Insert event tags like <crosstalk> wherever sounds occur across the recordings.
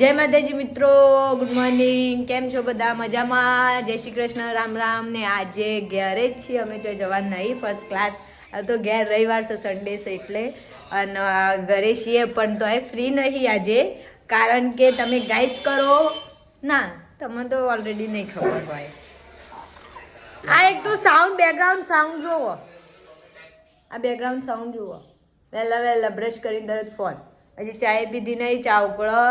જય માતાજી મિત્રો ગુડ મોર્નિંગ કેમ છો બધા? મજામાં? જય શ્રી કૃષ્ણ, રામ રામ. ને આજે ઘેરે જ છીએ અમે, જો જવાનું નહીં ફર્સ્ટ ક્લાસ તો ઘેર રવિવાર છે સન્ડે છે એટલે. અને ઘરે છીએ પણ તો એ ફ્રી નહીં આજે. કારણ કે તમે ગાઈસ કરો. ના, તમને તો ઓલરેડી નહીં ખબર હોય. આ એક તો સાઉન્ડ બેકગ્રાઉન્ડ સાઉન્ડ જુઓ. આ બેકગ્રાઉન્ડ સાઉન્ડ જુઓ. વહેલા વહેલા બ્રશ કરીને તરત ફોન હજી ચાય પીધી નહીં, ચા ઉકળો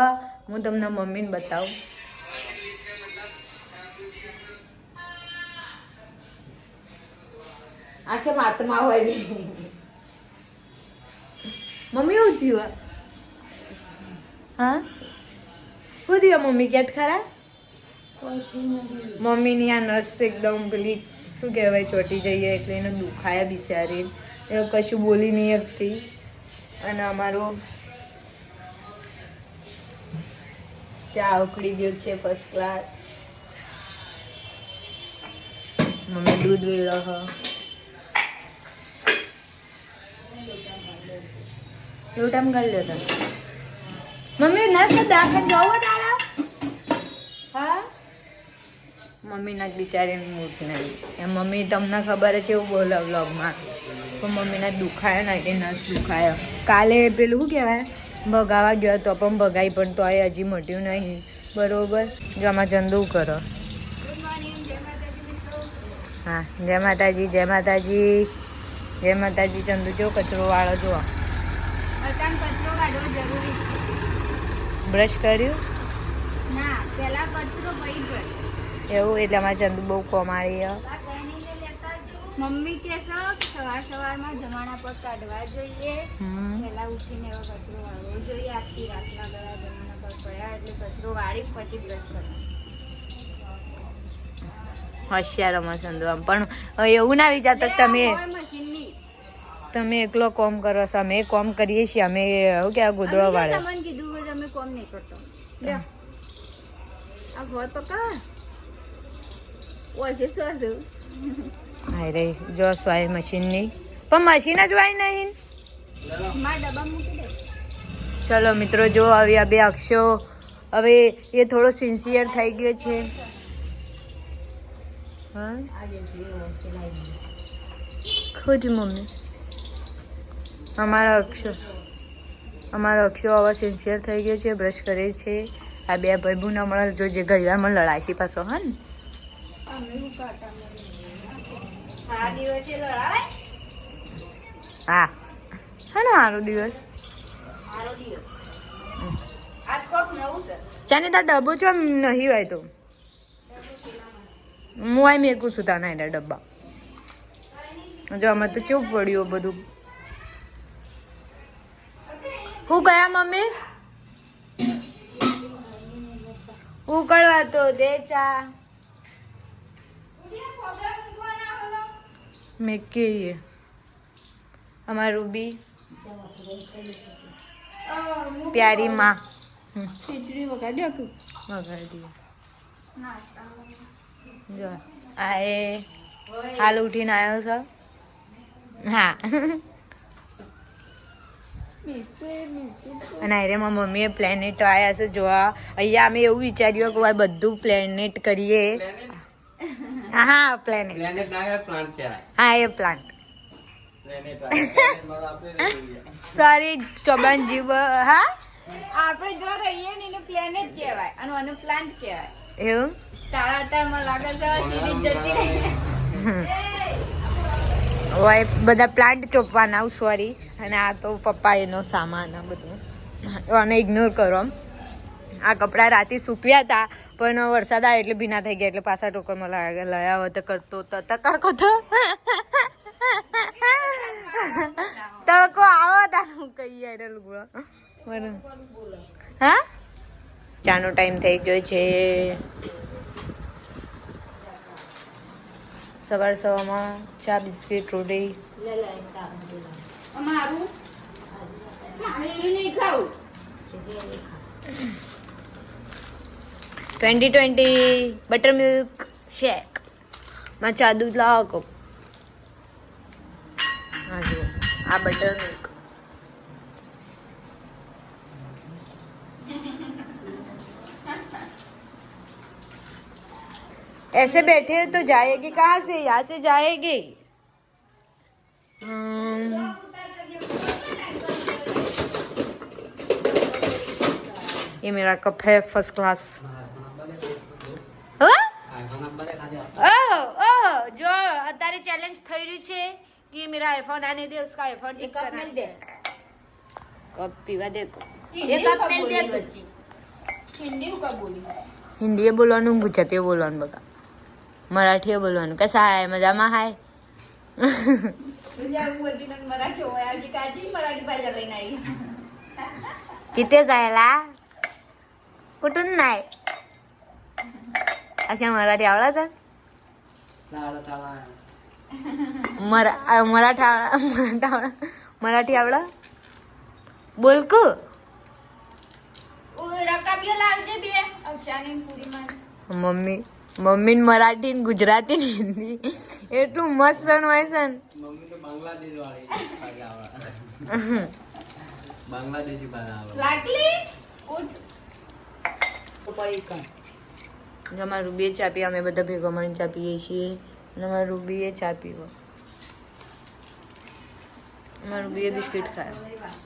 હું તમને મમ્મીને બતાવું. આ છે આત્મા હોય મમ્મી શું થયું હા? શું થયું મમ્મી ક્યાંક ખરા? મમ્મીની આ નસ એકદમ પેલી શું કહેવાય ચોટી જઈએ એટલે એને દુખાયા બિચારી. એ કશું બોલી નહીં શકતી. અને અમારો ચા ઉકળી ગયો છે ફર્સ્ટ ક્લાસ મમ્મી દૂધ વેળો હ. લોટામ લ્યો તો મમ્મી, ના તો દાખલ જાઓ તારા હા? મમ્મીના બિચારીને મૂડ નહીં. એમ મમ્મી તમને ખબર છે એવું બોલો વ્લોગમાં પણ મમ્મીના દુખાયો ના કે નસ દુખાયો. કાલે પેલું શું કહેવાય? ભગાવા ગયો તો પણ ભગાઈ પણ તો એ હજી મટ્યું નહીં. બરોબર? જો આમાં ચંદુ કરો. હા જય માતાજી જય માતાજી. જય માતાજી ચંદુ જો કચરો વાળો જો અત્યારે કચરો કાઢવો જરૂરી છે. બ્રશ કર્યું? ના પહેલા કચરો એવું? એટલે અમારે ચંદુ બહુ કોમાળી. મમ્મી કે સવાર સવારમાં જમાણા પર કાઢવા જોઈએ. પહેલા ઉઠીને એવો કચરો વાળવો જોઈએ. આખી રાતના બધા જમાણા પર પડ્યા એટલે કચરો વાળી પછી બ્રશ કરો હોશિયાર અમે આમ. પણ એવું ના વિચારતો તમે તમે એકલો કોમ કરો છો. અમે કોમ કરીએ છીએ. અમે શું કે ગોદડો અમે વાળે. તમને કીધું કે તમે કોમ નહીં કરતો. આ ઘર પકા. ઓછું શું? છું હાય રે, જો સ્વાય મશીનની પણ મશીન જ વાય નહીં. ચલો મિત્રો, જો હવે આ બે અક્ષો. હવે એ થોડો સિન્સિયર થઈ ગયો છે. ખુદ મમ્મી. અમારા અક્ષો. અમારો અક્ષો હવે સિન્સિયર થઈ ગયો છે બ્રશ કરે છે. આ બે ભાઈ બુના મળે જો જે ઘડિયાળમાં છે પાછો, હા ને? આ દિવસે હા. હા ને દિવસ? મારો દિવસ. આજ કોક નવું છે. ચાને તાર ડબ્બો નહીં હોય તો. હું આઈ મેકું છું તાના એના ડબ્બા. જો અમે તો ચૂપ પડ્યું બધું. હું કયા મમ્મી? ઉકળવા તો દે ચા. મેં કહીએ અમારું બી પ્યારી માં ખીચડી વગાડી દો વગાડી જો આ એ હાલ ઉઠીને આવ્યો છો હા અને અરે મારા મમ્મીએ પ્લેનેટ આવ્યા છે જોવા. અહીંયા અમે એવું વિચાર્યું કે ભાઈ બધું પ્લેનેટ કરીએ. હા હા પ્લેનેટ પ્લેનેટ ના પ્લાન્ટ કહેવાય. હા એ પ્લાન્ટ. સોરી ચોબન જીવ હા? આપણે જો રહીએ ને એને પ્લેનેટ કહેવાય અને આને પ્લાન્ટ કહેવાય. એવું? તારા ટાઈમમાં લાગે છે સીધી જતી રહી. હોય બધા પ્લાન્ટ ચોપવાના સોરી અને આ તો પપ્પા એનો સામાન આ બધું. આને ઇગ્નોર કરો. આ કપડાં રાતે સૂકવ્યા હતા. પણ વરસાદ આવે એટલે ભીના થઈ ગયા, એટલે પાછા ટોકરમાં લયા હોય તો કરતો તો તો. તડકો આવો તાર કહીએ રે લુગડો. હા? ચાનો ટાઈમ થઈ ગયો છે. સવાર સવારમાં ચા, બિસ્કિટ રોટી અમારું? મારે નહીં ખાવું. Twenty twenty butter milk shake माँ चादू ला આ જો ऐसे बैठे तो जाएगी, कहाँ से? यहाँ से जाएगी। हम्म। ये मेरा कप है फ़र्स्ट क्लास ओह जो અત્યારે ચેલેન્જ થઈ રહ્યું છે કે मेरा आईफोन आने दे उसका आईफोन ठीक कप करा मिल दे कप पीवा दे हिंदी कप कब मिल बोली दे बच्ची हिंदी कब बोली હિન્દીએ બોલવાનું ગુજરાતીએ બોલવાનું બકા મરાઠીએ બોલવાનું કસા હાય મજામાં હાય तुझ्या बोलती ना मराठी होय आजी काची मराठी भाषा लईन आई किती जायला कुठून नाही આખા મરાઠી આવડા હતા? મરાઠા આવડા મરાઠા મરાઠી આવડા? બોલકુ મમ્મી મમ્મી ને મરાઠી ને ગુજરાતી ને હિન્દી. એટલું મસ્ત સનવાય સન મમ્મી તો બાંગ્લાદેશી અમારું બે ચા પીએ અમે બધા ભેગા મળીને ચા પીએ છીએ. અને અમારું બે ચા પીવો. અમારું બે બિસ્કિટ ખાય.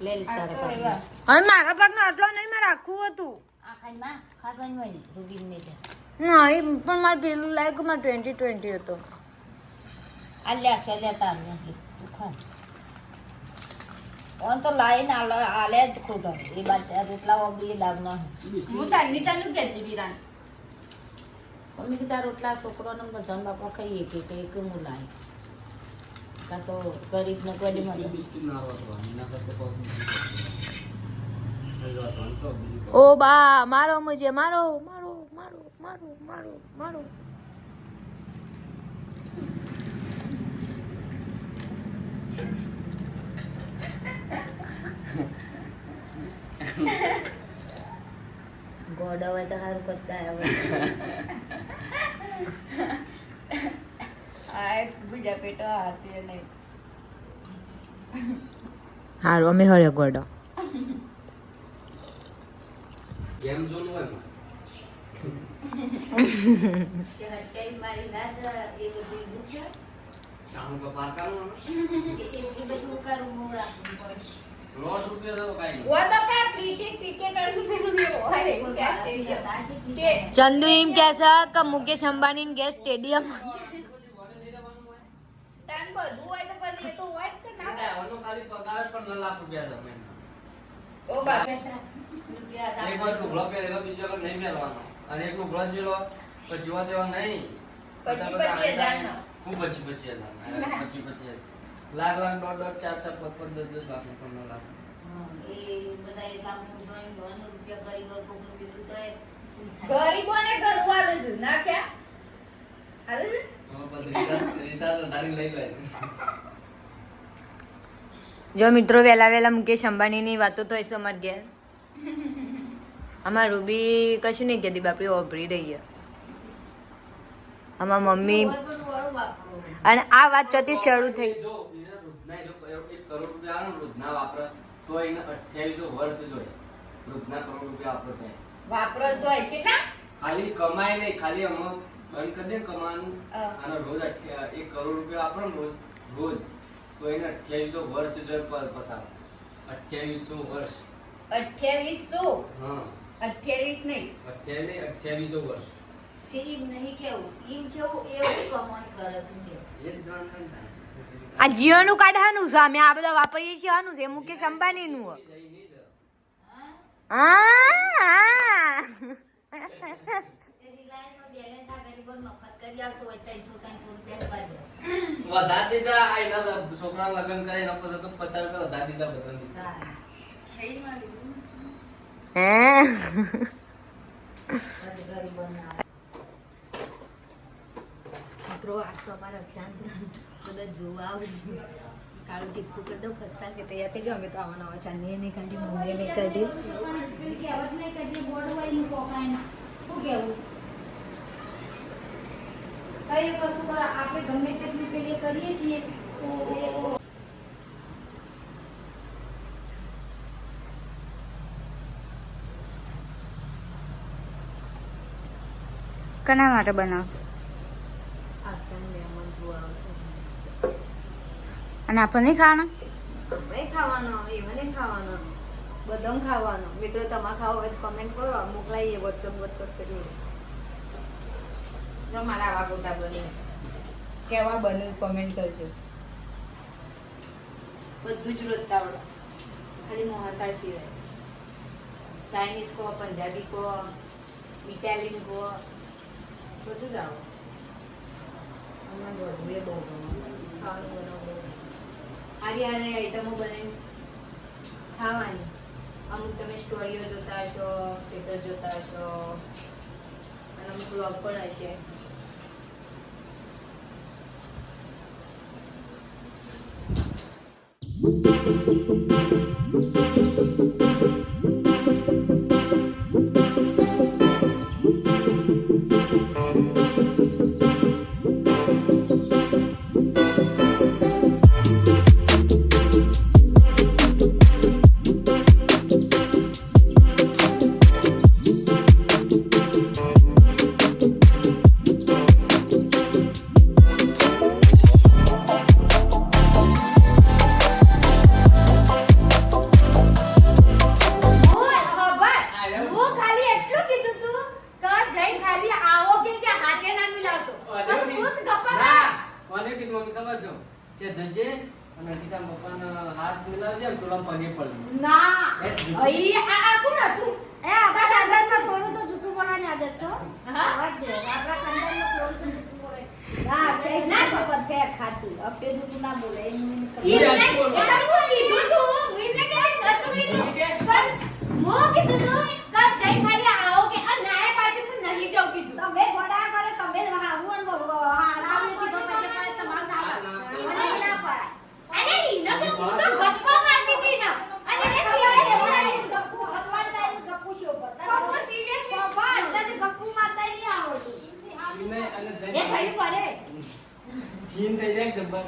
લે લે તારા હવે મારા આટલો નહીં મારે રાખવું હતું. માં ને પણ મારે પેલું લાગ્યું મારે ટ્વેન્ટી ટ્વેન્ટી હતો. આ લે અક્ષર તાર નથી ઓન તો લાઈન આલે આલે જ ખોટો. એ બાદ રોટલા હું તારની બિરાન મમ્મી કીધા રોટલા છોકરોને બધા બાપા ખાઈએ કે કે એક મુલાય કાં તો ગરીબ ને ગડી બીજું ઓ બા મારો મુજે મારો મારો મારો મારો મારો મારો. ગોડ હવે તો સારું કરતા આવે <laughs> આ બીજા પેટો હાથી નહીં. હારું અમે હરે ગોડો. ગેમ ઝોન હોય <laughs> મારી ના એ બધું દુખે કામ તો પાકાનું એ બધું કરું હું રાખવું પડે. રોડ રૂપિયા તો કાંઈ નહીં. વો તો કા ક્રિકેટ ક્રિકેટરનું પેલું હોય એવું કે સ્ટેડિયમ? કે ચંદુ એમ કહેશે કે મુકેશ અંબાણી ગેસ સ્ટેડિયમ. <laughs> બધું હોય તો પછી એ તો હોય જ કે ના એટલે ખાલી પગાર જ પણ નવ લાખ રૂપિયા છે મહિના. ઓ બાપ એક વાર લુગડો પહેરેલો, બીજો નહીં પહેરવાનો. અને એક લુગડો જ જેલો, પછી જોવા જેવા નહીં. પચી બધા પચી હું પચી પચી હજાર. અરે પચી પચી લાખ લાખ દોઢ દોઢ ચાર ચાર પાંચ પાંચ દસ દસ લાખ લાખ એ બધા એક લાખ રૂપિયા ગરીબ લોકોનું બીજું તો એ શું થાય? ગરીબોને ઘણું આલે છે ના ક્યાં આલે છે જો મિત્રો વહેલા વહેલા મુકેશ અંબાણીની વાતો તો હશે અમારે ઘેર. અમાર રૂબી કશું નહીં કહેતી બાપડી ઓભરી રહી છે. અમાર મમ્મી. અને આ વાત ચોથી શરૂ થઈ. જો એને રોજના એ લોકો એક કરોડ રૂપિયા આવે ને રોજના વાપરે તો એને અઠ્યાવીસો વર્ષ જોઈએ. રોજના કરોડ રૂપિયા વાપરો થાય. વાપરો તો હોય. ખાલી કમાય નહીં ખાલી અમે બંધ કરી દે ને અને રોજ એક કરોડ રૂપિયા આપણો રોજ રોજ. તો એને અઠ્યાવીસો વર્ષ પર પતાવ. અઠ્યાવીસો વર્ષ. અઠ્યાવીસો? હા. અઠ્યાવીસ નહીં. અઠ્યાવીસ નહીં, અઠ્યાવીસો વર્ષ. આ જીઓ નું કાર્ડ કરે છે. ને. અમે આ બધા વાપરીએ છીએ આનું છે. મુકેશ અંબાણીનું. છે. એ <laughs> વધારે દીધા આ એના છોકરાના લગ્ન કરે એના પછી તો પચાસ રૂપિયા વધાર દીધા ગરીબોને મિત્રો આ તો અમારા ખ્યાલ બધા જોવા આવશે કાળું ટીપકું કરી દઉં ફર્સ્ટ ક્લાસ તૈયાર થઈ ગયો અમે તો આવા નવા ચાંદીએ નહીં કાઢી મોંઘે નહીં કાઢી કઈ વસ્તુ કરો આપણે ગમે તેટલું પેલી કરીએ છીએ તો કના માટે બનાવ? અને આપણને ખાવાના? આપણે ખાવાનો એમને ખાવાનો. બધાને ખાવાનો. મિત્રો તમારે ખાવા હોય તો કમેન્ટ કરો. મોકલાઈએ વોટ્સઅપ વોટ્સઅપ કરીએ. મારા આવા ગોટા બને. કેવા બને કમેન્ટ કરજો. બધું જ રોજતા આવડે ખાલી મોહતાળ સિવાય. ચાઇનીઝ કહો પંજાબી કહો ઇટાલિયન કહો બધું જ આવો. અમને બધું એ બહુ ખાવાનું ગમે. સારી સારી આઈટમો બનાવીને ખાવાની. અમુક તમે સ્ટોરીઓ જોતા હશો સ્ટેટસ જોતા હશો અને અમુક વ્લોગ પણ હશે. Thank you. અહીં આ આ કોણ હતું એ આપણા ખાનદાનમાં થોડું તો જૂઠું બોલવાની આદત છે હો. દે. આપણા ખાનદાનમાં થોડું તો જૂઠું બોલે. ના અક્ષય ના ખબર છે ખાતું અક્ષય જૂઠું ના બોલે એનું મને ખબર. ઈ મને- એમને હું કીધું તું હું એમને કહેવાય નતું કીધું પણ હું કીધું તું કે જઈને ખાલી આવો કે આ નાય પાછી હું નહીં જાઉં કીધું તમે ગોડા કરો તમે હાવું અને બહુ હારામ પછી કાંઈ તમારે ચાલે. મને ના પડાય. અરે ઈને તો હું તો ગપ્પા મારતી હતી ને અને એને ગપ્પુ સિવાય ગપ્પુ દેવડાવી. ગપ્પુ ગપ્પુ થાય ગપ્પુ શો પર. ગપ્પુ serious બાબા, અંદરથી ગપ્પુ મારતા નહીં આવડતું. એને અને એ જઈને ભાઈ પડે સીન થઈ જાય જબ્બર?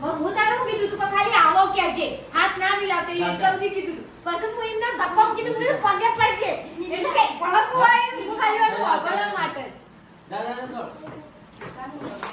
મમ હું તારે કીધું તું? કે ખાલી આવો કે છે? હાથ ના મિલાવતે એ ઉધી કીધું તું. પછી હું એમને ગપ્પા કીધું મને પગે પડશે એટલે કે પડકો હોય હું ખાલી વાત માટે. દાદા દાદા